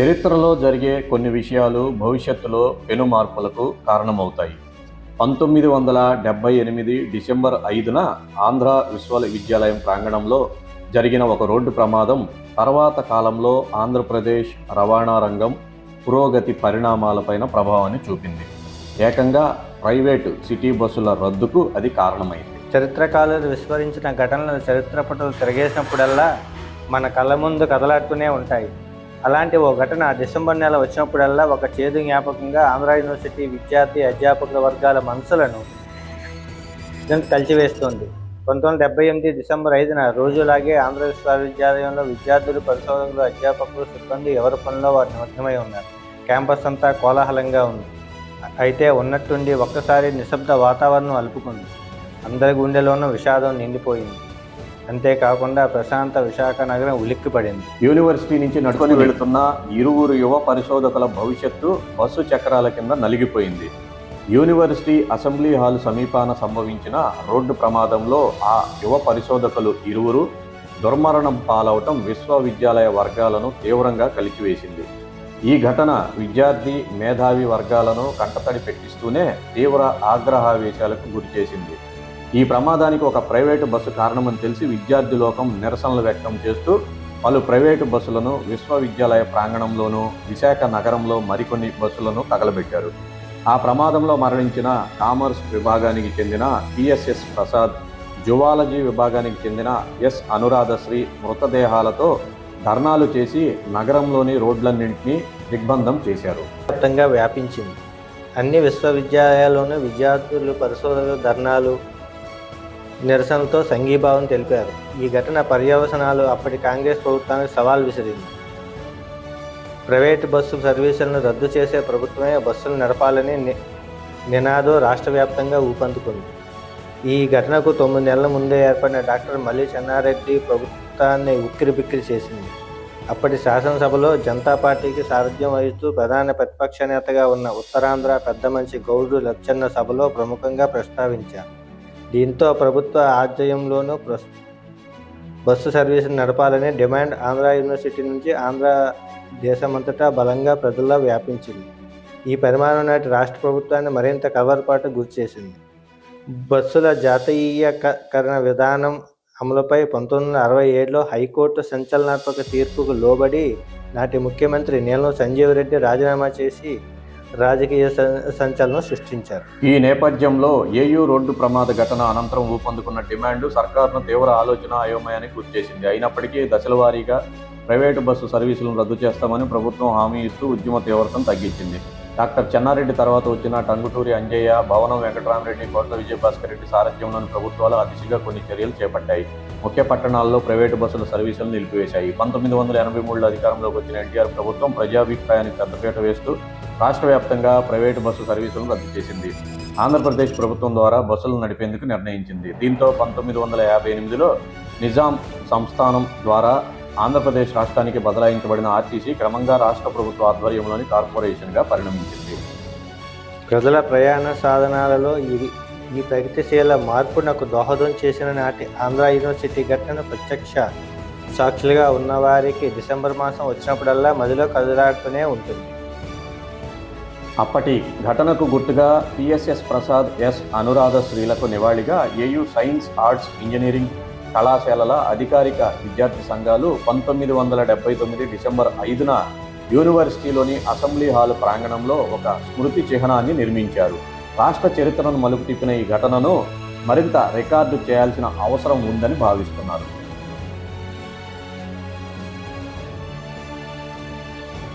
చరిత్రలో జరిగే కొన్ని విషయాలు భవిష్యత్తులో పెను మార్పులకు కారణమవుతాయి. పంతొమ్మిది వందల డెబ్బై ఎనిమిది డిసెంబర్ ఐదున ఆంధ్ర విశ్వవిద్యాలయం ప్రాంగణంలో జరిగిన ఒక రోడ్డు ప్రమాదం తర్వాత కాలంలో ఆంధ్రప్రదేశ్ రవాణా రంగం పురోగతి పరిణామాలపైన ప్రభావాన్ని చూపింది. ఏకంగా ప్రైవేటు సిటీ బస్సుల రద్దుకు అది కారణమైంది. చరిత్రకాలు విస్మరించిన ఘటనలు చరిత్ర పటలు తిరగేసినప్పుడల్లా మన కళ్ళ ముందు కదలాడుతూనే ఉంటాయి. అలాంటి ఓ ఘటన డిసెంబర్ నెల వచ్చినప్పుడల్లా ఒక చేదు జ్ఞాపకంగా ఆంధ్ర యూనివర్సిటీ విద్యార్థి అధ్యాపకుల వర్గాల మనసులను కలిచివేస్తుంది. పంతొమ్మిది వందల డెబ్బై ఎనిమిది డిసెంబర్ ఐదున రోజులాగే ఆంధ్ర విశ్వవిద్యాలయంలో విద్యార్థులు పరిశోధకులు అధ్యాపకులు సిబ్బంది ఎవరి పనిలో వారు నిమగ్నమై ఉన్నారు. క్యాంపస్ అంతా కోలాహలంగా ఉంది. అయితే ఉన్నట్టుండి ఒక్కసారి నిశ్శబ్ద వాతావరణం అలుపుకుంది. అందరి గుండెలోనూ విషాదం నిండిపోయింది. అంతేకాకుండా ప్రశాంత విశాఖ నగరం ఉలిక్కిపడింది. యూనివర్సిటీ నుంచి నడుకొని వెళుతున్న ఇరువురు యువ పరిశోధకుల భవిష్యత్తు బస్సు చక్రాల కింద నలిగిపోయింది. యూనివర్సిటీ అసెంబ్లీ హాల్ సమీపాన సంభవించిన రోడ్డు ప్రమాదంలో ఆ యువ పరిశోధకులు ఇరువురు దుర్మరణం పాలవటం విశ్వవిద్యాలయ వర్గాలను తీవ్రంగా కలిచివేసింది. ఈ ఘటన విద్యార్థి మేధావి వర్గాలను కంటతడి పెట్టిస్తూనే తీవ్ర ఆగ్రహావేశాలకు గురిచేసింది. ఈ ప్రమాదానికి ఒక ప్రైవేటు బస్సు కారణమని తెలిసి విద్యార్థి లోకం నిరసనలు వ్యక్తం చేస్తూ పలు ప్రైవేటు బస్సులను విశ్వవిద్యాలయ ప్రాంగణంలోనూ విశాఖ నగరంలో మరికొన్ని బస్సులను తగలబెట్టారు. ఆ ప్రమాదంలో మరణించిన కామర్స్ విభాగానికి చెందిన పిఎస్ఎస్ ప్రసాద్ జువాలజీ విభాగానికి చెందిన ఎస్ అనురాధశ్రీ మృతదేహాలతో ధర్నాలు చేసి నగరంలోని రోడ్లన్నింటినీ దిగ్బంధం చేశారు. వ్యాప్తంగా వ్యాపించింది. అన్ని విశ్వవిద్యాలయాల్లోనూ విద్యార్థులు పరిశోధనలు ధర్నాలు నిరసనతో సంఘీభావం తెలిపారు. ఈ ఘటన పర్యవసనాలు అప్పటి కాంగ్రెస్ ప్రభుత్వానికి సవాల్ విసిరింది. ప్రైవేటు బస్సు సర్వీసులను రద్దు చేసే ప్రభుత్వమే బస్సులు నడపాలని ని- రాష్ట్ర వ్యాప్తంగా ఊపందుకుంది. ఈ ఘటనకు తొమ్మిది నెలల ముందే ఏర్పడిన డాక్టర్ మల్లి చెన్నారెడ్డి ప్రభుత్వాన్ని ఉక్కిరి బిక్కిరి చేసింది. అప్పటి శాసనసభలో జనతా పార్టీకి సారథ్యం వహిస్తూ ప్రధాన ప్రతిపక్ష నేతగా ఉన్న ఉత్తరాంధ్ర పెద్ద మనిషి గౌడు లచ్చన్న సభలో ప్రముఖంగా ప్రస్తావించారు. దీంతో ప్రభుత్వ ఆధ్వర్యంలోనూ ప్రస్ బస్సు సర్వీసులు నడపాలనే డిమాండ్ ఆంధ్ర యూనివర్సిటీ నుంచి ఆంధ్ర దేశమంతటా బలంగా ప్రజల్లో వ్యాపించింది. ఈ పరిమాణం నాటి రాష్ట్ర ప్రభుత్వాన్ని మరింత కవర్పాటు గురిచేసింది. బస్సుల జాతీయకరణ విధానం అమలుపై పంతొమ్మిది వందల అరవై ఏడులో హైకోర్టు సంచలనాత్మక తీర్పుకు లోబడి నాటి ముఖ్యమంత్రి నీలం సంజీవ్ రెడ్డి రాజీనామా చేసి రాజకీయ సంచలనం సృష్టించారు. ఈ నేపథ్యంలో ఏయూ రోడ్డు ప్రమాద ఘటన అనంతరం ఊపందుకున్న డిమాండ్ సర్కార్ను తీవ్ర ఆలోచన అయోమయానికి గురిచేసింది. అయినప్పటికీ దశల వారీగా ప్రైవేటు బస్సు సర్వీసులను రద్దు చేస్తామని ప్రభుత్వం హామీ ఇస్తూ ఉద్యమ తీవ్రతను తగ్గించింది. డాక్టర్ చెన్నారెడ్డి తర్వాత వచ్చిన టంగుటూరి అంజయ్య భవనం వెంకటరామరెడ్డి కోట్ల విజయభాస్కర్ రెడ్డి సారథ్యంలోని ప్రభుత్వాలు అతిశిగా కొన్ని చర్యలు చేపట్టాయి. ముఖ్య పట్టణాల్లో ప్రైవేటు బస్సుల సర్వీసులను నిలిపివేశాయి. పంతొమ్మిది వందల ఎనభై మూడులో అధికారంలోకి వచ్చిన ఎన్టీఆర్ ప్రభుత్వం ప్రజాభిప్రాయానికి పెద్దపీట వేస్తూ రాష్ట్ర వ్యాప్తంగా ప్రైవేటు బస్సు సర్వీసులను రద్దు చేసింది. ఆంధ్రప్రదేశ్ ప్రభుత్వం ద్వారా బస్సులు నడిపేందుకు నిర్ణయించింది. దీంతో పంతొమ్మిది వందల యాభై ఎనిమిదిలో నిజాం సంస్థానం ద్వారా ఆంధ్రప్రదేశ్ రాష్ట్రానికి బదలాయించబడిన ఆర్టీసీ క్రమంగా రాష్ట్ర ప్రభుత్వ ఆధ్వర్యంలోని కార్పొరేషన్గా పరిణమించింది. ప్రజల ప్రయాణ సాధనాలలో ఇది ఈ ప్రగతిశీల మార్పునకు దోహదం చేసిన నాటి ఆంధ్ర యూనివర్సిటీ ఘటన ప్రత్యక్ష సాక్షులుగా ఉన్నవారికి డిసెంబర్ మాసం వచ్చినప్పుడల్లా మదిలో కదలాడుతూనే ఉంటుంది. అప్పటి ఘటనకు గుర్తుగా పిఎస్ఎస్ ప్రసాద్ ఎస్. అనురాధ శ్రీలకు నివాళిగా ఏయూ సైన్స్ ఆర్ట్స్ ఇంజనీరింగ్ కళాశాలల అధికారిక విద్యార్థి సంఘాలు పంతొమ్మిది వందల డెబ్బై తొమ్మిది డిసెంబర్ ఐదున యూనివర్సిటీలోని అసెంబ్లీ హాల్ ప్రాంగణంలో ఒక స్మృతి చిహ్నాన్ని నిర్మించారు. రాష్ట్ర చరిత్రను మలుపు తిప్పిన ఈ ఘటనను మరింత రికార్డు చేయాల్సిన అవసరం ఉందని భావిస్తున్నారు.